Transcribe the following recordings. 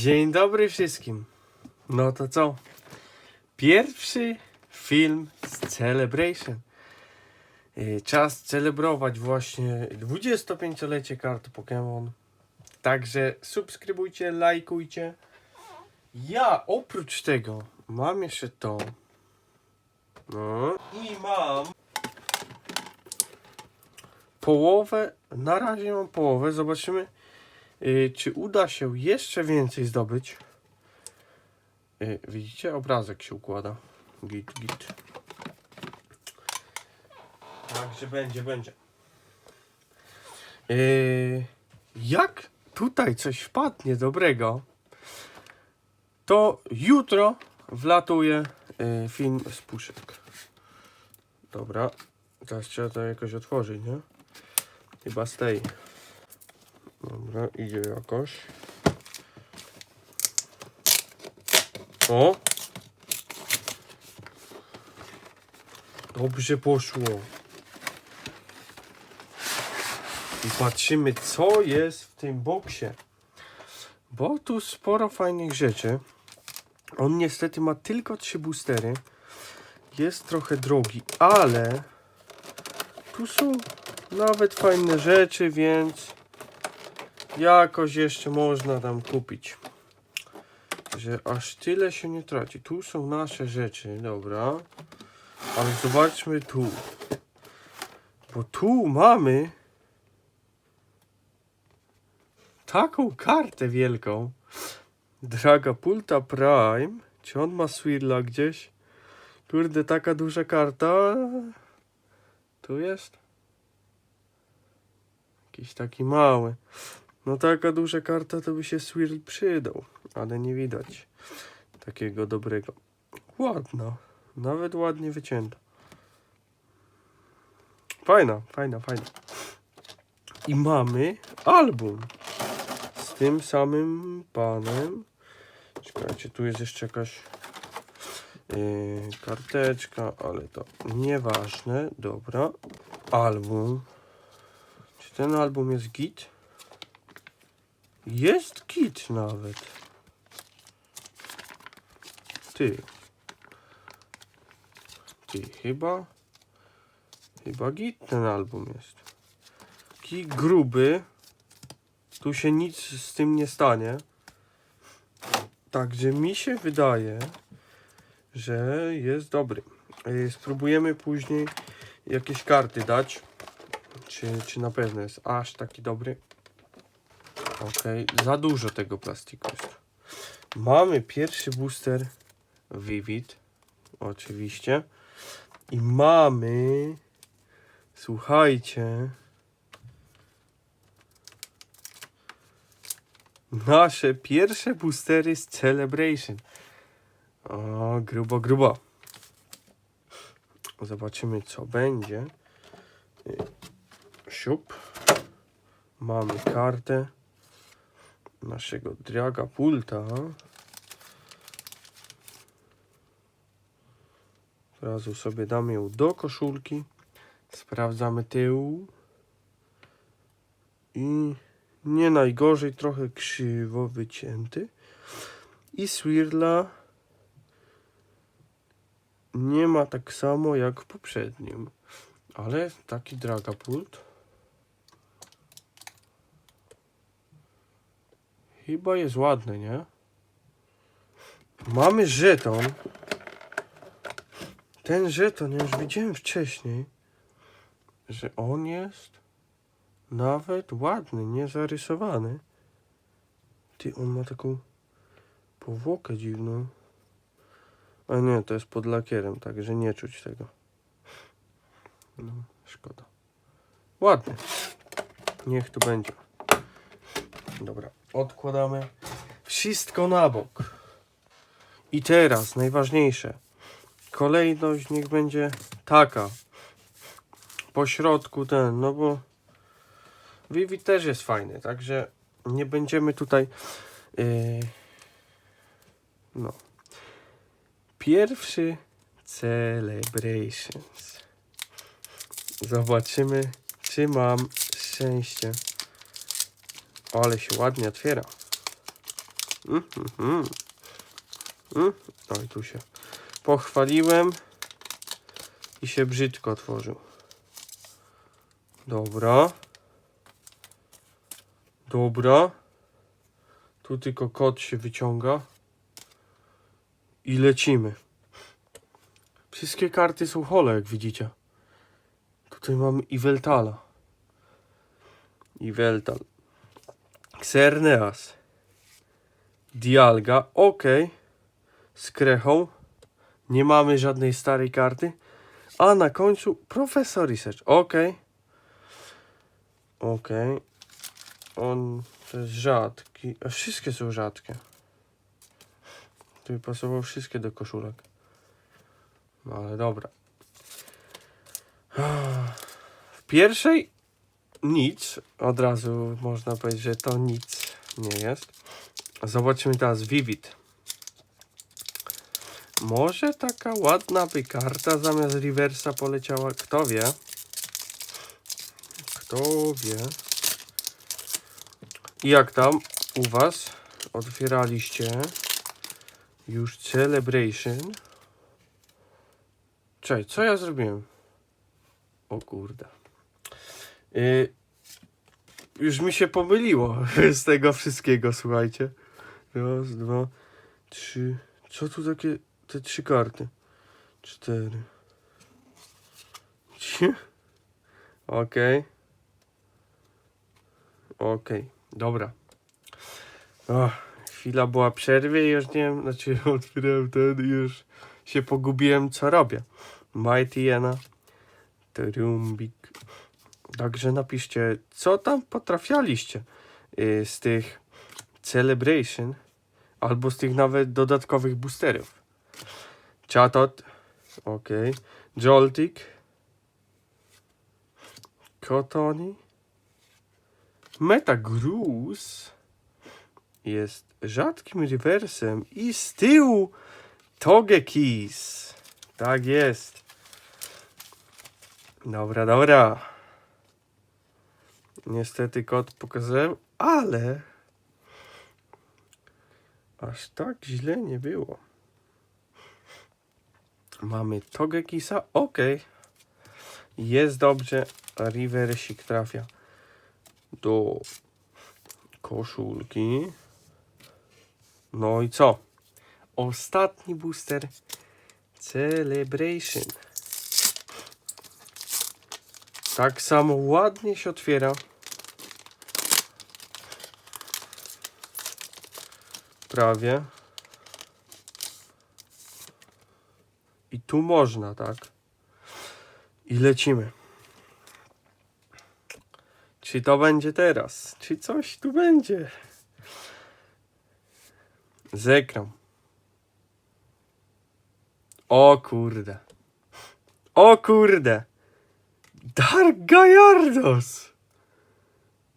Dzień dobry wszystkim. No to co? Pierwszy film z Celebration. Yy, Czas celebrować właśnie 25-lecie karty Pokémon. Także subskrybujcie, lajkujcie. Ja oprócz tego mam jeszcze to. No i mam połowę. Na razie mam połowę. Zobaczymy. Y, czy uda się jeszcze więcej zdobyć? Y, widzicie? Obrazek się układa. Git, git. Także będzie, będzie. Y, jak tutaj coś wpadnie dobrego, to jutro wlatuje film z puszek. Dobra. Teraz trzeba to jakoś otworzyć, nie? Chyba z tej. Dobra, idzie jakoś. O! Dobrze poszło. I patrzymy, co jest w tym boksie. Bo tu sporo fajnych rzeczy. On niestety ma tylko trzy boostery. Jest trochę drogi, ale tu są nawet fajne rzeczy, więc jakoś jeszcze można tam kupić. Że aż tyle się nie traci. Tu są nasze rzeczy, dobra. Ale zobaczmy tu. Bo tu mamy taką kartę wielką. Dragapulta Prime. Czy on ma Swirla gdzieś? Kurde, taka duża karta. Tu jest? Jakiś taki mały. No taka duża karta to by się Swirl przydał, ale nie widać takiego dobrego. Ładna, nawet ładnie wycięta. Fajna, fajna, fajna. I mamy album z tym samym panem. Czekajcie, tu jest jeszcze jakaś yy, karteczka, ale to nieważne. Dobra, album. Czy ten album jest git? Jest git nawet. Ty. Ty, chyba... Chyba git ten album jest. Taki gruby. Tu się nic z tym nie stanie. Także mi się wydaje, że jest dobry. Yy, Spróbujemy później jakieś karty dać. Czy, czy na pewno jest aż taki dobry? Okej, za dużo tego plastiku jest. Mamy pierwszy booster Vivid, oczywiście. I mamy, słuchajcie, nasze pierwsze boostery z Celebration. O, grubo, grubo. Zobaczymy, co będzie. Y, Siup. Mamy kartę naszego Dragapulta. Od razu sobie damy ją do koszulki. Sprawdzamy tył. I nie najgorzej, trochę krzywo wycięty. I Swirla nie ma tak samo jak w poprzednim. Ale taki Dragapult chyba jest ładny, nie? Mamy żeton. Ten żeton, już widziałem wcześniej, że on jest nawet ładny, nie zarysowany. Ty, on ma taką powłokę dziwną. A nie, to jest pod lakierem, także nie czuć tego. No, szkoda. Ładny. Niech tu będzie. Dobra, odkładamy wszystko na bok. I teraz najważniejsze. Kolejność niech będzie taka. Po środku ten, no bo Vivi też jest fajny, także nie będziemy tutaj yy, no. Pierwszy Celebrations. Zobaczymy, czy mam szczęście. Ale się ładnie otwiera. Mm, mm, mm. Oj, tu się pochwaliłem i się brzydko otworzył. Dobra. Dobra. Tu tylko kod się wyciąga. I lecimy. Wszystkie karty są hole, jak widzicie. Tutaj mamy Iveltala. Iveltal. Xerneas. Dialga. Ok. Z krechą. Nie mamy żadnej starej karty. A na końcu Professor Research. Ok. Ok. On to jest rzadki. A wszystkie są rzadkie. Tu by pasowało wszystkie do koszulek. No ale dobra. W pierwszej nic. Od razu można powiedzieć, że to nic nie jest. Zobaczmy teraz Vivid. Może taka ładna by karta zamiast reversa poleciała. Kto wie? Kto wie? I Jak tam u was? Otwieraliście już Celebration. Czekaj, co ja zrobiłem? O kurde. Y, już mi się pomyliło z tego wszystkiego, słuchajcie. Raz, dwa, trzy. Co tu takie, te trzy karty? Cztery. Okej. Okej, dobra. O, chwila była przerwy i już nie wiem, znaczy otwierałem ten i już się pogubiłem co robię. Mighty Jena, Trumbik. Także napiszcie, co tam potrafialiście y, z tych Celebration albo z tych nawet dodatkowych boosterów. Chatot, ok. Joltik, Kotoni, Metagrus jest rzadkim rewersem i z tyłu Togekis. Tak jest. Dobra, dobra. Niestety kod pokazałem, ale aż tak źle nie było. Mamy Togekisa, ok. Jest dobrze, reversik trafia do koszulki. No i co? Ostatni booster Celebration. Tak samo ładnie się otwiera. Prawie. I tu można, tak? I lecimy. Czy to będzie teraz? Czy coś tu będzie? Zekram. O kurde. O kurde. Dark Gajardos.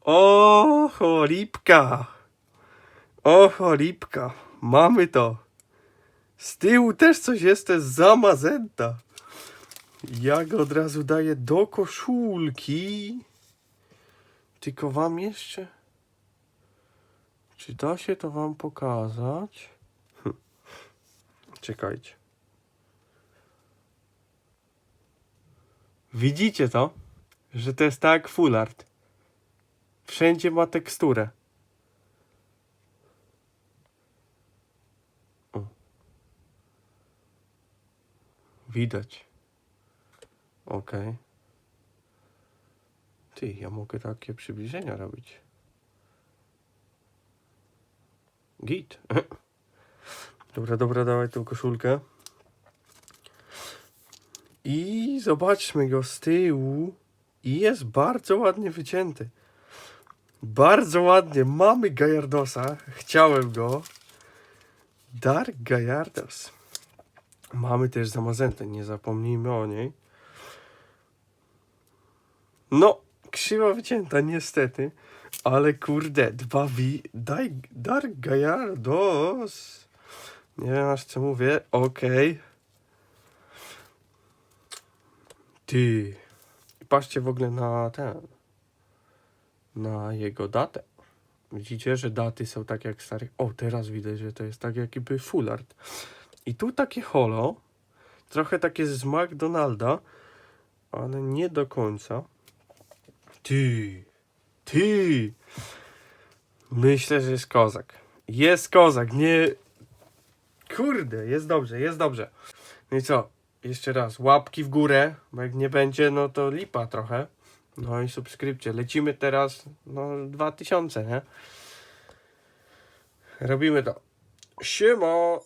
O cholipka. O cholipka. Mamy to. Z tyłu też coś jest, to jest zamazenta. Ja go od razu daję do koszulki. Tylko wam jeszcze... Czy da się to wam pokazać? Hm. Czekajcie. Widzicie to? Że to jest tak full art. Wszędzie ma teksturę. Widać. Ok. Ty, ja mogę takie przybliżenia robić. Git. Dobra, dobra, dawaj tą koszulkę. I zobaczmy go z tyłu. I jest bardzo ładnie wycięty. Bardzo ładnie. Mamy Gajardosa. Chciałem go. Dark Gajardos. Mamy też zamazentę. Nie zapomnijmy o niej. No, krzywa wycięta niestety. Ale kurde, dwa wi... Daj, Dark Gajardos. Nie wiem aż co mówię. Okej. Ty. I patrzcie w ogóle na ten. Na jego datę. Widzicie, że daty są tak jak stare. O, teraz widać, że to jest tak jakby full art. I tu takie holo, trochę takie z McDonalda, ale nie do końca. Ty, ty. Myślę, że jest kozak. Jest kozak, nie... Kurde, jest dobrze, jest dobrze. No i co? Jeszcze raz, łapki w górę, bo jak nie będzie, no to lipa trochę. No i subskrypcje. Lecimy teraz, no 2000, nie? Robimy to. Siema!